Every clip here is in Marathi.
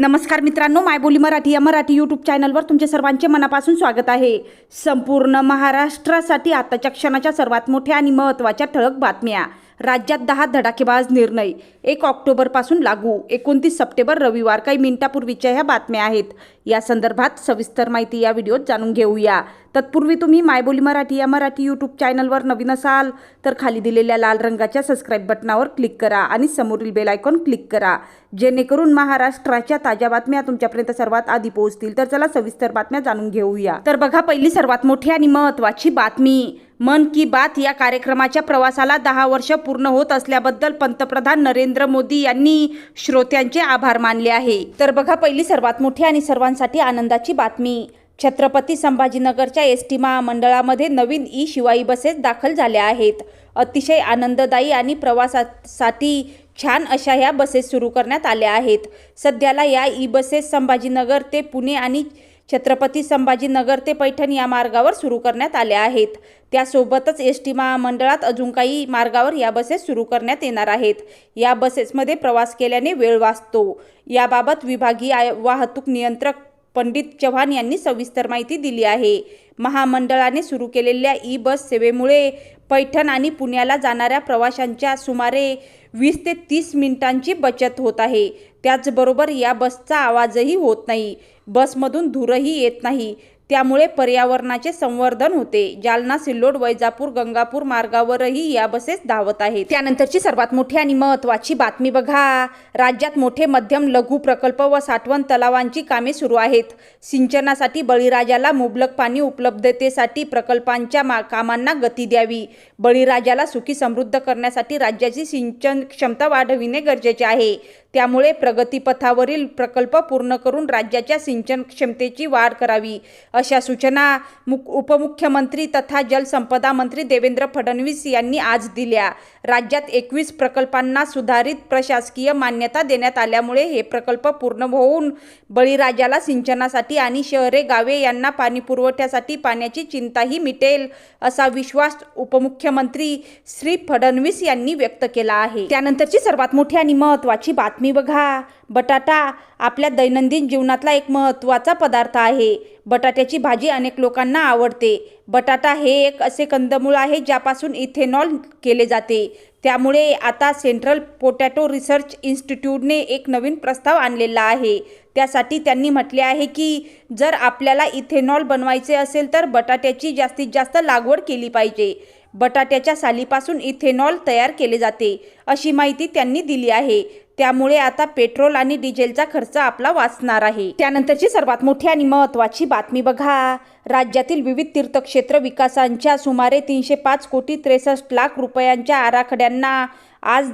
नमस्कार मित्रांनो मायबोली मराठी या मराठी यूट्यूब चॅनलवर तुमचे सर्वांचे मनापासून स्वागत आहे. संपूर्ण महाराष्ट्रासाठी आताच्या क्षणाच्या सर्वात मोठ्या आणि महत्त्वाच्या ठळक बातम्या. राज्यात दहा धडाकेबाज निर्णय. एक ऑक्टोबरपासून लागू. एकोणतीस सप्टेंबर रविवार. काही मिनिटापूर्वीच्या ह्या बातम्या आहेत. या संदर्भात सविस्तर माहिती या व्हिडिओत जाणून घेऊया. तत्पूर्वी तुम्ही मायबोली मराठी या मराठी यूट्यूब चॅनलवर नवीन असाल तर खाली दिलेल्या लाल रंगाच्या सबस्क्राईब बटनावर क्लिक करा आणि समोरील बेल आयकॉन क्लिक करा. जेणेकरून महाराष्ट्राच्या ताज्या बातम्या तुमच्यापर्यंत सर्वात आधी पोहोचतील तर चला सविस्तर बातम्या जाणून घेऊया. तर बघा पहिली सर्वात मोठी आणि महत्त्वाची बातमी. मन की बात या कार्यक्रमाच्या प्रवासाला दहा वर्ष पूर्ण होत असल्याबद्दल पंतप्रधान नरेंद्र मोदी यांनी श्रोत्यांचे आभार मानले आहे. तर बघा पहिली सर्वात मोठी आणि सर्वांसाठी आनंदाची बातमी. छत्रपती संभाजीनगरच्या एस टी महामंडळामध्ये नवीन ई शिवाई बसेस दाखल झाल्या आहेत. अतिशय आनंददायी आणि प्रवासासाठी छान अशा ह्या बसेस सुरू करण्यात आल्या आहेत. सध्याला या ई बसेस संभाजीनगर ते पुणे आणि छत्रपती संभाजीनगर ते पैठण या मार्गावर सुरू करण्यात आल्या आहेत. त्यासोबतच एस टी महामंडळात अजून काही मार्गावर या बसेस सुरू करण्यात येणार आहेत. या बसेसमध्ये प्रवास केल्याने वेळ वाचतो. याबाबत विभागीय आय- वाहतूक नियंत्रक पंडित चव्हाण यांनी सविस्तर माहिती दिली आहे. महामंडळाने सुरू केलेल्या ई बस सेवेमुळे पैठण आणि पुण्याला जाणाऱ्या प्रवाशांच्या सुमारे वीस ते तीस मिनिटांची बचत होत आहे. त्याचबरोबर या बसचा आवाजही होत नाही. बसमधून धूरही येत नाही. त्यामुळे पर्यावरणाचे संवर्धन होते. जालना सिल्लोड वैजापूर गंगापूर मार्गावरही या बसेस धावत आहेत. त्यानंतरची सर्वात मोठी आणि महत्त्वाची बातमी बघा. राज्यात मोठे मध्यम लघु प्रकल्प व साठवण तलावांची कामे सुरू आहेत. सिंचनासाठी बळीराजाला मुबलक पाणी उपलब्धतेसाठी प्रकल्पांच्या मा कामांना गती द्यावी. बळीराजाला सुखी समृद्ध करण्यासाठी राज्याची सिंचन क्षमता वाढविणे गरजेचे आहे. त्यामुळे प्रगतीपथावरील प्रकल्प पूर्ण करून राज्याच्या सिंचन क्षमतेची वाढ करावी अशा सूचना उपमुख्यमंत्री तथा जलसंपदा मंत्री देवेंद्र फडणवीस यांनी आज दिल्या. राज्यात एकवीस प्रकल्पांना सुधारित प्रशासकीय मान्यता देण्यात आल्यामुळे हे प्रकल्प पूर्ण होऊन बळीराजाला सिंचनासाठी आणि शहरे गावे यांना पाणी पुरवठ्यासाठी पाण्याची चिंताही मिटेल असा विश्वास उपमुख्यमंत्री श्री फडणवीस यांनी व्यक्त केला आहे. त्यानंतरची सर्वात मोठी आणि महत्त्वाची बातमी बघा बटाटा आपल्या दैनंदिन जीवनातला एक महत्त्वाचा पदार्थ आहे. बटाट्याची भाजी अनेक लोकांना आवडते. बटाटा हे एक असे कंदमूळ आहे ज्यापासून इथेनॉल केले जाते. त्यामुळे आता सेंट्रल पोटॅटो रिसर्च इन्स्टिट्यूटने एक नवीन प्रस्ताव आणलेला आहे. त्यासाठी त्यांनी म्हटले आहे की जर आपल्याला इथेनॉल बनवायचे असेल तर बटाट्याची जास्तीत जास्त लागवड केली पाहिजे. बटाट्याच्या सालीपासून इथेनॉल तयार केले जाते. अशी माहिती त्यांनी दिली आहे. त्यामुळे आता पेट्रोल आणि डिझेलचा खर्च आपला वाचणार आहे. त्यानंतरची सर्वात मोठी आणि महत्त्वाची बातमी बघा. राज्यातील विविध तीर्थक्षेत्र विकासांच्या सुमारे तीनशे पाच कोटी त्रेसष्ट लाख रुपयांच्या आराखड्यांना आज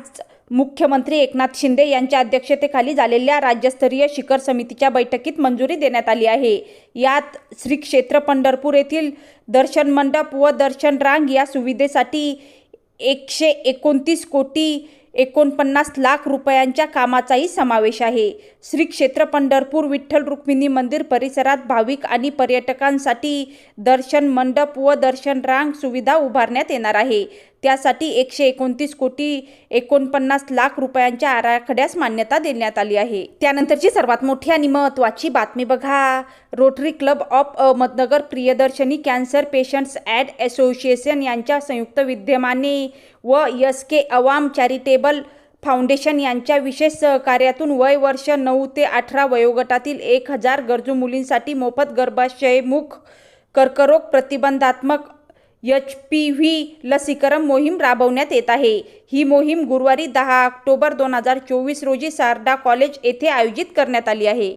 मुख्यमंत्री एकनाथ शिंदे यांच्या अध्यक्षतेखाली झालेल्या राज्यस्तरीय शिखर समितीच्या बैठकीत मंजुरी देण्यात आली आहे. यात श्री क्षेत्र पंढरपूर येथील दर्शन मंडप व दर्शन रांग या सुविधेसाठी एकशे एकोणतीस कोटी एकोणपन्नास लाख रुपयांच्या कामाचाही समावेश आहे. श्री क्षेत्र पंढरपूर विठ्ठल रुक्मिणी मंदिर परिसरात भाविक आणि पर्यटकांसाठी दर्शन मंडप व दर्शन रांग सुविधा उभारण्यात येणार आहे. त्यासाठी एकशे एकोणतीस कोटी एकोणपन्नास लाख रुपयांच्या आराखड्यास मान्यता देण्यात आली आहे. त्यानंतरची सर्वात मोठी आणि महत्त्वाची बातमी बघा. Rotary club of Ahmednagar Priyadarshani cancer patients and association यांच्या संयुक्त विद्यमाने व एस के अवाम चॅरिटेबल फाउंडेशन यांच्या विशेष सहकार्यातून वय वर्ष नऊ ते अठरा वयोगटातील एक हजार गरजू मुलींसाठी मोफत गर्भाशयमुख कर्करोग प्रतिबंधात्मक एच पी व्ही लसीकरण मोहीम राबवण्यात येत आहे. ही मोहीम गुरुवारी दहा ऑक्टोबर दोन हजार चोवीस रोजी सारडा कॉलेज येथे आयोजित करण्यात आली आहे.